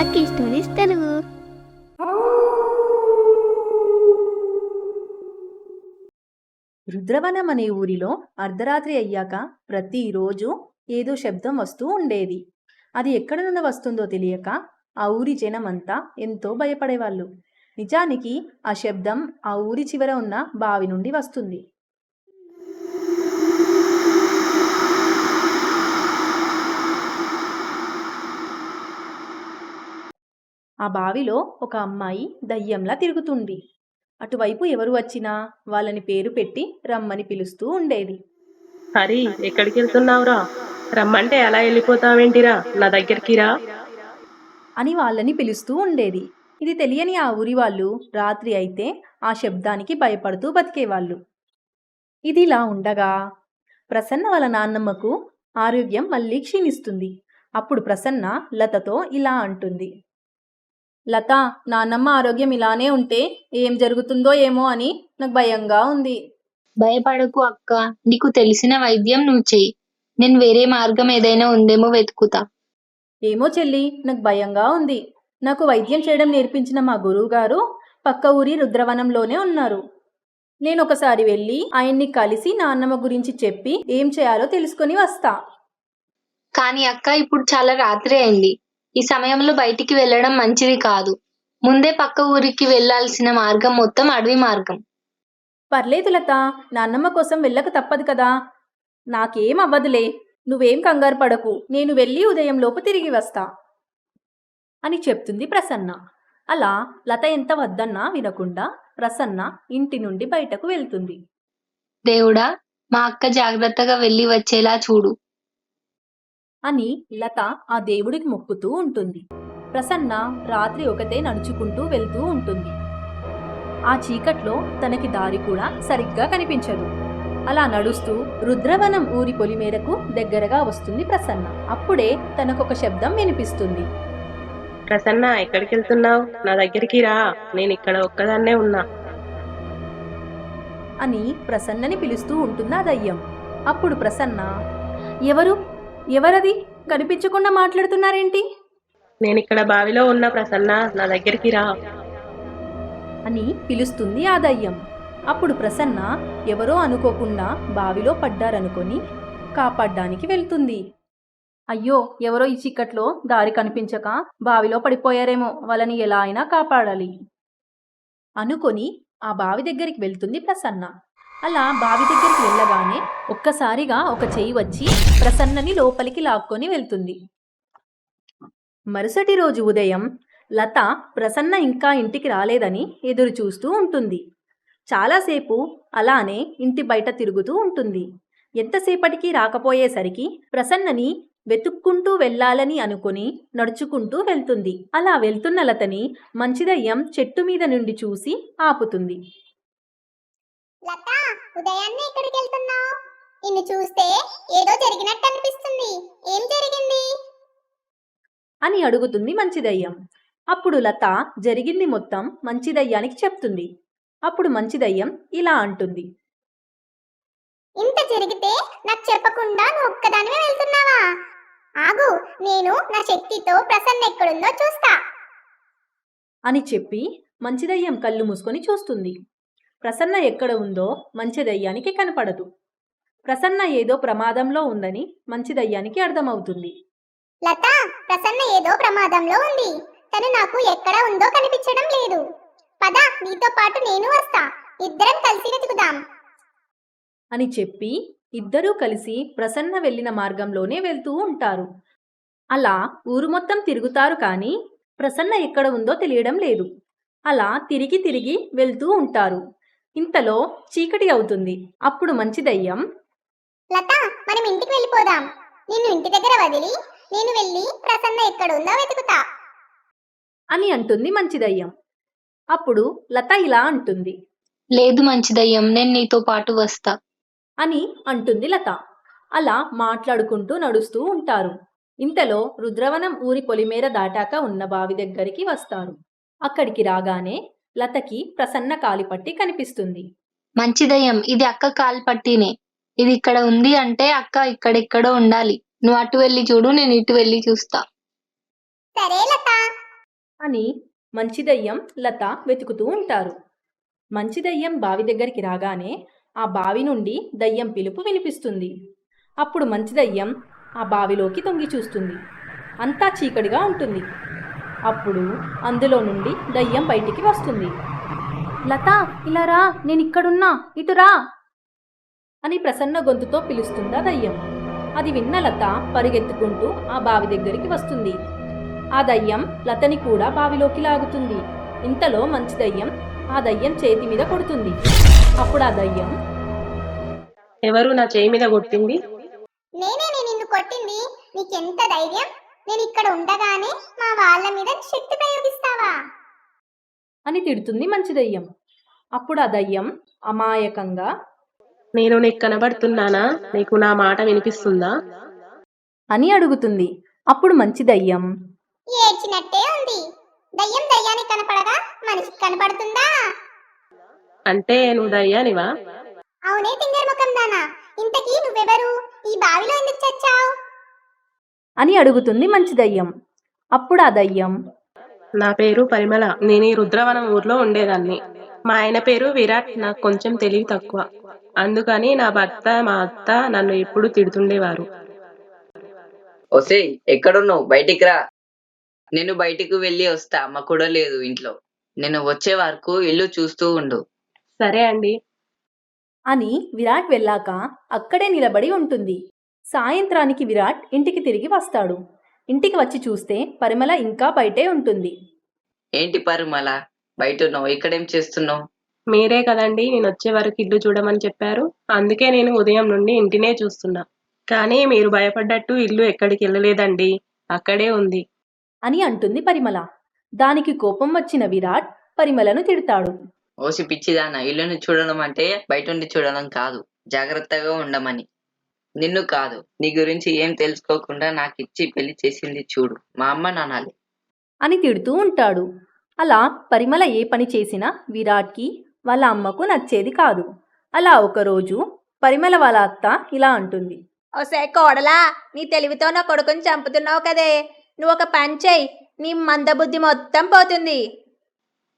Lucky stories Telugu Rudravanam అనే ఊరిలో అర్ధరాత్రి అయ్యాక ప్రతిరోజు ఏదో శబ్దం వస్తూ ఉండేది. అది ఎక్కడ నుండి వస్తుందో తెలియక ఆ ఊరి జనమంతా ఎంతో భయపడేవాళ్ళు. నిజానికి ఆ శబ్దం ఆ ఊరి చివర ఉన్న బావి నుండి వస్తుంది. ఆ బావిలో ఒక అమ్మాయి దయ్యంలా తిరుగుతుంది. అటువైపు ఎవరు వచ్చినా వాళ్ళని పేరు పెట్టి రమ్మని పిలుస్తూ ఉండేది. హరి ఎక్కడికి వెళ్తున్నావురా? రమ్మంటే ఎలా వెళ్ళిపోతావేంటిరా? నా దగ్గరికి రా. అని వాళ్ళని పిలుస్తూ ఉండేది. ఇది తెలియని ఆ ఊరి వాళ్ళు రాత్రి అయితే ఆ శబ్దానికి భయపడుతూ బతికేవాళ్ళు. ఇది ఇలా ఉండగా ప్రసన్న వాళ్ళ నాన్నమ్మకు ఆరోగ్యం మళ్ళీ క్షీణిస్తుంది. అప్పుడు ప్రసన్న లతతో ఇలా అంటుంది. లత నాన్నమ్మ ఆరోగ్యం ఇలానే ఉంటే ఏం జరుగుతుందో ఏమో అని నాకు భయంగా ఉంది. భయపడకు అక్క నీకు తెలిసిన వైద్యం నువ్వు చెయ్యి. నేను వేరే మార్గం ఏదైనా ఉందేమో వెతుకుతా. ఏమో చెల్లి నాకు భయంగా ఉంది. నాకు వైద్యం చేయడం నేర్పించిన మా గురువు గారు పక్క ఊరి రుద్రవనంలోనే ఉన్నారు. నేను ఒకసారి వెళ్ళి ఆయన్ని కలిసి నాన్నమ్మ గురించి చెప్పి ఏం చేయాలో తెలుసుకొని వస్తా. కానీ అక్క ఇప్పుడు చాలా రాత్రి అయింది. ఈ సమయంలో బయటికి వెళ్ళడం మంచిది కాదు. ముందే పక్క ఊరికి వెళ్ళాల్సిన మార్గం మొత్తం అడవి మార్గం. పర్లేదు లత నాన్నమ్మ కోసం వెళ్ళక తప్పదు కదా. నాకేం అవ్వదులే నువ్వేం కంగారు పడకు నేను వెళ్ళి ఉదయం లోపు తిరిగి వస్తా. అని చెప్తుంది ప్రసన్న. అలా లత ఎంత వద్దన్నా వినకుండా ప్రసన్న ఇంటి నుండి బయటకు వెళ్తుంది. దేవుడా మా అక్క జాగ్రత్తగా వెళ్ళి వచ్చేలా చూడు. అని లత ఆ దేవుడికి మొక్కుతూ ఉంటుంది. ప్రసన్న రాత్రి ఒకతే నడుచుకుంటూ వెళ్తూ ఉంటుంది. ఆ చీకట్లో తనకి దారి కూడా సరిగ్గా కనిపించదు. అలా నడుస్తూ రుద్రవనం ఊరి పొలిమేరకు దగ్గరగా వస్తుంది ప్రసన్న. అప్పుడే తనకొక శబ్దం వినిపిస్తుంది. ప్రసన్న ఎక్కడికి వెళ్తున్నావు నా దగ్గరికి రా. నేను ఇక్కడ ఒక్కదాన్నే ఉన్నా. అని ప్రసన్నని పిలుస్తూ ఉంటుంది ఆ దయ్యం. అప్పుడు ప్రసన్న ఎవరు? ఎవరది? కనిపించకుండా మాట్లాడుతున్నారేంటి? నేను ఇక్కడ బావిలో ఉన్న ప్రసన్న నా దగ్గరికి రా. అని పిలుస్తుంది ఆ దయ్యం అప్పుడు ప్రసన్న ఎవరో అనుకోకుండా బావిలో పడ్డారనుకొని కాపాడ్డానికి వెళ్తుంది. అయ్యో ఎవరో ఈ చిక్కట్లో దారి కనిపించక బావిలో పడిపోయారేమో వాళ్ళని ఎలా అయినా కాపాడాలి. అనుకొని ఆ బావి దగ్గరికి వెళ్తుంది ప్రసన్న. అలా బావి దగ్గరికి వెళ్ళగానే ఒక్కసారిగా ఒక చెయ్యి వచ్చి ప్రసన్నని లోపలికి లాక్కొని వెళ్తుంది. మరుసటి రోజు ఉదయం లత ప్రసన్న ఇంకా ఇంటికి రాలేదని ఎదురు చూస్తూ ఉంటుంది. చాలాసేపు అలానే ఇంటి బయట తిరుగుతూ ఉంటుంది. ఎంతసేపటికి రాకపోయేసరికి ప్రసన్నని వెతుక్కుంటూ వెళ్ళాలని అనుకుని నడుచుకుంటూ వెళ్తుంది. అలా వెళ్తున్న లతని మంచిదయ్యం చెట్టు మీద నుండి చూసి ఆపుతుంది. ఉదయాన్నే ఎక్కడికి వెళ్తున్నావు నిన్ను చూస్తే ఏదో జరిగినట్టు అనిపిస్తుంది. ఏం జరిగింది? అని అడుగుతుంది మంచిదయ్యం. అప్పుడు లత జరిగింది మొత్తం మంచిదయ్యానికి చెప్తుంది. అప్పుడు మంచిదయ్యం ఇలా అంటుంది. ఇంత జరిగితే నాకు చెప్పకుండా నువ్వు ఒక్కదానివే వెళ్తున్నావా? ఆగు నేను నా శక్తితో ప్రసన్న ఎక్కడుందో చూస్తా. అని చెప్పి మంచిదయ్యం కళ్ళు మూసుకొని చూస్తుంది. ప్రసన్న ఎక్కడ ఉందో మంచిదయ్యానికి కనపడదు. ప్రసన్న ఏదో ప్రమాదంలో ఉందని మంచిదయ్యానికి అర్థమవుతుంది. లత ప్రసన్న ఏదో ప్రమాదంలో ఉంది. తను నాకు ఎక్కడ ఉందో కనిపించడం లేదు. పద నీతో పాటు నేను వస్తా. ఇద్దరం కలిసి వెతుకుదాం. అని చెప్పి ఇద్దరూ కలిసి ప్రసన్న వెళ్ళిన మార్గంలోనే వెళ్తూ ఉంటారు. అలా ఊరు మొత్తం తిరుగుతారు కానీ ప్రసన్న ఎక్కడ ఉందో తెలియడం లేదు. అలా తిరిగి తిరిగి వెళ్తూ ఉంటారు. ఇంతలో చీకటి అవుతుంది. అప్పుడు మంచిదయ్యం లత మనం ఇంటికి వెళ్ళిపోదాం. నిన్ను ఇంటి దగ్గర వదిలి నేను వెళ్ళి ప్రసన్న ఎక్కడుందో వెతుకుతా. అని అంటుంది మంచిదయ్యం అప్పుడు లత ఇలా అంటుంది. లేదు మంచిదయ్యం నేను నీతో పాటు వస్తా. అని అంటుంది లత. అలా మాట్లాడుకుంటూ నడుస్తూ ఉంటారు. ఇంతలో రుద్రవనం ఊరి పొలిమేర దాటాక ఉన్న బావి దగ్గరికి వస్తారు. అక్కడికి రాగానే లతకి ప్రసన్న కాలిపట్టి కనిపిస్తుంది. మంచిదయ్యం ఇది అక్క కాలు పట్టినే ఇది ఇక్కడ ఉంది అంటే అక్క ఇక్కడెక్కడో ఉండాలి. నువ్వు అటు వెళ్ళి చూడు నేను ఇటు వెళ్ళి చూస్తా. సరే లత. అని మంచి దయ్యం లత వెతుకుతూ ఉంటారు. మంచి దయ్యం బావి దగ్గరికి రాగానే ఆ బావి నుండి దయ్యం పిలుపు వినిపిస్తుంది. అప్పుడు మంచి దయ్యం ఆ బావిలోకి తొంగి చూస్తుంది. అంతా చీకటిగా ఉంటుంది. అప్పుడు అందులో నుండి దయ్యం బయటికి వస్తుంది. లత ఇలా రా నేను ఇక్కడున్నా ఇటురా అని ప్రసన్న గొంతుతో పిలుస్తుందా దయ్యం. అది విన్న లత పరిగెత్తుకుంటూ ఆ బావి దగ్గరికి వస్తుంది. ఆ దయ్యం లతని కూడా బావిలోకి లాగుతుంది. ఇంతలో మంచి దయ్యం ఆ దయ్యం చేతి మీద కొడుతుంది. అప్పుడు ఆ దయ్యం ఎవరు నా చేయి మీద కొట్టింది? నేనే నేను నిన్ను కొట్టింది? నీకెంత ధైర్యం? నేను ఇక్కడ ఉండగానే మా వాళ్ళ మీద శక్తి ప్రయోగిస్తావా? అని తిడుతుంది మంచి దయ్యం అప్పుడు ఆ దయ్యం అమాయకంగా నేను నీకు కనబడుతున్నానా? నీకు నా మాట వినిపిస్తుందా? అని అడుగుతుంది. అప్పుడు మంచి దయ్యం. ఏడ్చినట్టే ఉంది. దయ్యం దయ్యానికి కనపడగా మనిషికి కనపడుతుందా? అంటే నువ్వు దయ్యానివా? అవునే తింగర్ ముఖం దానా ఇంతకీ నువ్వెవరు? ఈ బావిలో ఎందుకు చచ్చావు? అని అడుగుతుంది మంచి దయ్యం. అప్పుడు ఆ దయ్యం నా పేరు పరిమళ నేను ఈ రుద్రవనం ఊర్లో ఉండేదాన్ని. మా ఆయన పేరు విరాట్ నాకు కొంచెం తెలివి తక్కువ. అందుకని నా భర్త మా అత్త నన్ను ఎప్పుడు తిడుతుండేవారు. ఒసేయ్ ఎక్కడున్నావు? బయటికి రా. నేను బయటికి వెళ్ళి వస్తా అమ్మ కూడా లేదు ఇంట్లో. నేను వచ్చే వరకు ఇల్లు చూస్తూ ఉండు. సరే అండి. అని విరాట్ వెళ్ళాక అక్కడే నిలబడి ఉంటుంది. సాయంత్రానికి విరాట్ ఇంటికి తిరిగి వస్తాడు. ఇంటికి వచ్చి చూస్తే పరిమళ ఇంకా బయటే ఉంటుంది. ఏంటి పరిమళ? బయట ఉన్నావు ఇక్కడేం చేస్తున్నావు? మీరే కదండి నేను వచ్చే వరకు ఇల్లు చూడమని చెప్పారు. అందుకే నేను ఉదయం నుండి ఇంటినే చూస్తున్నా. కానీ మీరు భయపడ్డట్టు ఇల్లు ఎక్కడికి వెళ్ళలేదండి. అక్కడే ఉంది. అని అంటుంది పరిమళ. దానికి కోపం వచ్చిన విరాట్ పరిమళను తిడతాడు. ఓసి పిచ్చిదాన ఇల్లుని చూడడం అంటే బయట ఉండి చూడడం కాదు. జాగ్రత్తగా ఉండమని. నిన్ను కాదు. నీ గురించి ఏం తెలుసుకోకుండా నాకు ఇచ్చి పెళ్ళి చేసింది చూడు. మా అమ్మ నానాలి అని తిడుతూ ఉంటాడు. అలా పరిమళ ఏ పని చేసినా విరాట్కి వాళ్ళ అమ్మకు నచ్చేది కాదు. అలా ఒకరోజు పరిమళ వాళ్ళ అత్త ఇలా అంటుంది. ఒసే కోడలా నీ తెలివితో నా కొడుకుని చంపుతున్నావు కదే. నువ్వు ఒక పని చెయ్యి నీ మందబుద్ధి మొత్తం పోతుంది.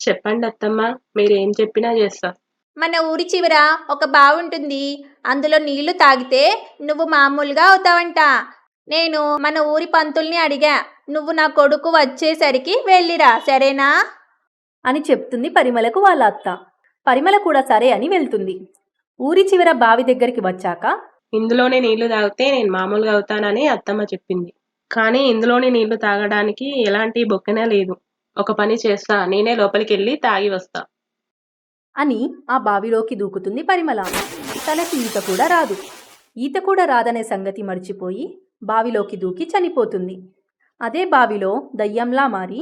చెప్పండి అత్తమ్మ మీరు ఏం చెప్పినా చేస్తా. మన ఊరి చివర ఒక బావి ఉంటుంది అందులో నీళ్ళు తాగితే నువ్వు మామూలుగా అవుతావంట. నేను మన ఊరి పంతుల్ని అడిగా నువ్వు నా కొడుకు వచ్చేసరికి వెళ్ళిరా సరేనా? అని చెప్తుంది పరిమళకు వాళ్ళ అత్త. పరిమళ కూడా సరే అని వెళ్తుంది. ఊరి చివర బావి దగ్గరికి వచ్చాక ఇందులోనే నీళ్ళు తాగితే నేను మామూలుగా అవుతానని అత్తమ్మ చెప్పింది. కానీ ఇందులోని నీళ్ళు తాగడానికి ఎలాంటి బొక్కెనే లేదు. ఒక పని చేస్తా నేనే లోపలికి వెళ్ళి తాగి వస్తా. అని ఆ బావిలోకి దూకుతుంది పరిమళ. తనకి ఈత కూడా రాదు. ఈత కూడా రాదనే సంగతి మర్చిపోయి బావిలోకి దూకి చనిపోతుంది. అదే బావిలో దయ్యంలా మారి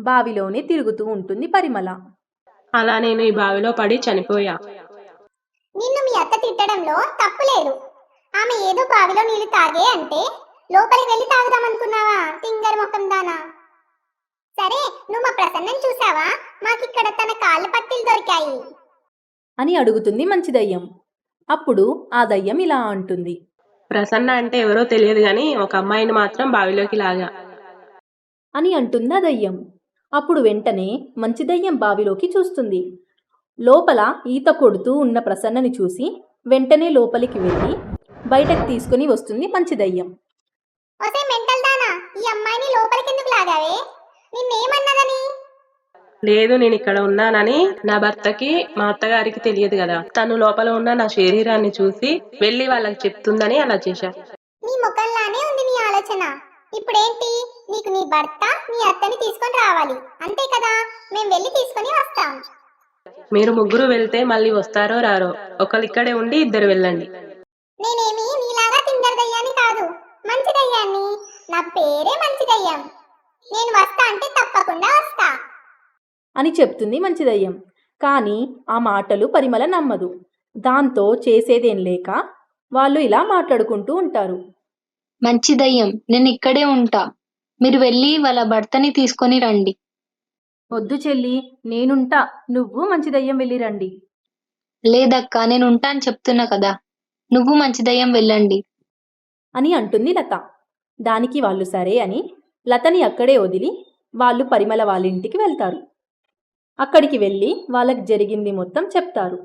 బావిలోనే తిరుగుతూ ఉంటుంది పరిమళ. అలా నేను ఈ బావిలో పడి చనిపోయా. నిన్ను మీ అత్త తిట్టడంలో తప్పు లేదు. ఆమె ఏదో బావిలో నీళ్ళు తాగే అంటే లోపలికి వెళ్ళి తాగుదామనుకున్నావా? తింగర్ ముఖం దానా? సరే నువ్వు మా ప్రసన్నం చూసావా? మాకిక్కడ తన కాళ్ళ పట్టీలు దొరికాయి. అని అడుగుతుంది మంచి దయ్యం అప్పుడు ఆ దయ్యం ఇలా అంటుంది. ప్రసన్న అంటే ఎవరో తెలియదు గాని ఒక అమ్మాయిని మాత్రం బావిలోకి లాగా. అని అంటుందా దయ్యం. అప్పుడు వెంటనే మంచి దయ్యం బావిలోకి చూస్తుంది. లోపల ఈత కొడుతూ ఉన్న ప్రసన్నని చూసి వెంటనే లోపలికి వెళ్ళి బయటకు తీసుకుని వస్తుంది మంచి దయ్యం. ఒసే మెంటల్ దానా ఈ అమ్మాయిని లోపలికి ఎందుకు లాగావే? నిన్నేమన్నదని? లేదు నేను ఇక్కడ ఉన్నానని నా భర్తకి మా అత్తగారికి తెలియదు కదా. తను లోపల ఉన్న నా శరీరాన్ని చూసి వెళ్ళి వాళ్ళకి చెప్తుందని అలా చేశా. నీ ముఖంలానే ఉంది నీ ఆలోచన. ఇప్పుడేంటి? నీకు నీ భర్త నీ అత్తని తీసుకొని రావాలి. అంతే కదా? మేము వెళ్ళి తీసుకొని వస్తాం. మీరు ముగ్గురు వెళ్తే మళ్ళీ వస్తారో రారో? ఒకరు ఇక్కడే ఉండి ఇద్దరు వెళ్ళండి. నేనేమి నీలాగా తింగర్ దయ్యాన్ని కాదు. మంచి దయ్యాన్ని. నా పేరే మంచి దయ్యం. నేను వస్తా అంటే తప్పకుండా వస్తా. అని చెప్తుంది మంచి దయ్యం కానీ ఆ మాటలు పరిమళ నమ్మదు. దాంతో చేసేదేం లేక వాళ్ళు ఇలా మాట్లాడుకుంటూ ఉంటారు. మంచి దయ్యం నేను ఇక్కడే ఉంటా. మీరు వెళ్ళి వాళ్ళ భర్తని తీసుకొని రండి. వద్దు చెల్లి నేనుంటా. నువ్వు మంచి దయ్యం వెళ్ళి రండి. లేదక్కా నేను ఉంటా అని చెప్తున్నా కదా. నువ్వు మంచి దయ్యం వెళ్ళండి. అని అంటుంది లత. దానికి వాళ్ళు సరే అని లతని అక్కడే వదిలి వాళ్ళు పరిమళ వాళ్ళ ఇంటికి వెళ్తారు. అక్కడికి వెళ్ళి వాళ్ళకి జరిగింది మొత్తం చెప్తారు.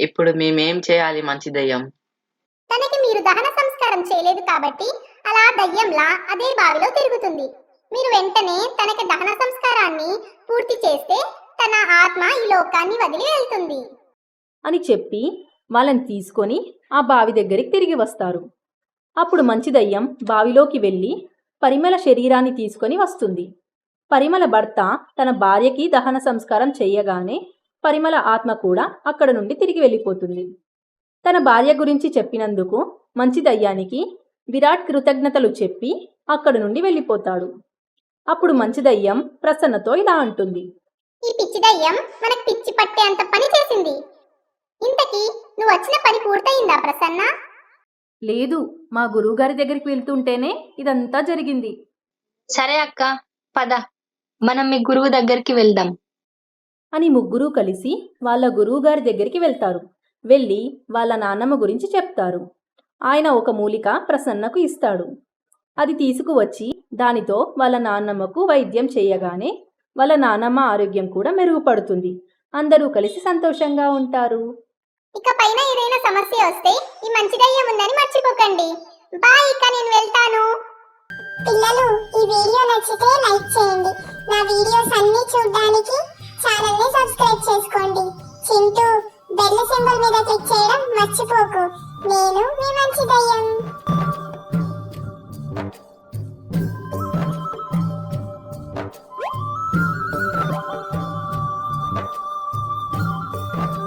ఇప్పుడు మేమేం చేయాలి మంచి దయ్యం? తనకి మీరు దహన సంస్కారం చేయలేదు కాబట్టి అలా దయ్యంలా అదే బావిలో తిరుగుతుంది. మీరు వెంటనే తనకి దహన సంస్కారాన్ని పూర్తి చేస్తే తన ఆత్మ ఈ లోకాన్ని వదిలి వెళ్తుంది. అని చెప్పి వాళ్ళని తీసుకొని ఆ బావి దగ్గరికి తిరిగి వస్తారు. అప్పుడు మంచి దయ్యం బావిలోకి వెళ్ళి పరిమళ శరీరాన్ని తీసుకొని వస్తుంది. పరిమళ భర్త తన భార్యకి దహన సంస్కారం చేయగానే పరిమళ ఆత్మ కూడా అక్కడ నుండి తిరిగి వెళ్ళిపోతుంది. తన భార్య గురించి చెప్పినందుకు మంచి దయ్యానికి విరాట్ కృతజ్ఞతలు చెప్పి అక్కడ నుండి వెళ్ళిపోతాడు. అప్పుడు మంచి దయ్యం ప్రసన్నతో ఇలా అంటుంది. ఈ పిచ్చి దయ్యం మనకు పిచ్చి పట్టే అంత పని చేసింది. ఇంతకీ నువ్వు వచ్చిన పని పూర్తయిందా ప్రసన్న? లేదు మా గురువుగారి దగ్గరికి వెళ్తుంటేనే ఇదంతా జరిగింది. సరే అక్క పద. మనం మీ గురువు దగ్గరికి వెళ్దాం. అని ముగ్గురు కలిసి వాళ్ళ గురువుగారి దగ్గరికి వెళ్తారు. వెళ్ళి వాళ్ళ నాన్నమ్మ గురించి చెప్తారు. ఆయన ఒక మూలిక ప్రసన్నకు ఇస్తాడు. అది తీసుకువచ్చి దానితో వాళ్ళ నాన్నమ్మకు వైద్యం చేయగానే వాళ్ళ నాన్నమ్మ ఆరోగ్యం కూడా మెరుగుపడుతుంది. అందరూ కలిసి సంతోషంగా ఉంటారు. ఇక పైన ఏదైనా సమస్య వస్తే ఈ మంచి దయ్యం ఉందని మర్చిపోకండి. బాయ్ ఇక నేను వెళ్తాను. పిల్లలు ఈ వీడియో నచ్చితే లైక్ చేయండి. నా వీడియోస్ అన్ని చూడడానికి ఛానల్ని సబ్స్క్రైబ్ చేసుకోండి. చింటూ బెల్ సింబల్ మీద క్లిక్ చేయడం మర్చిపోకు. నేను మీ మంచి దయ్యం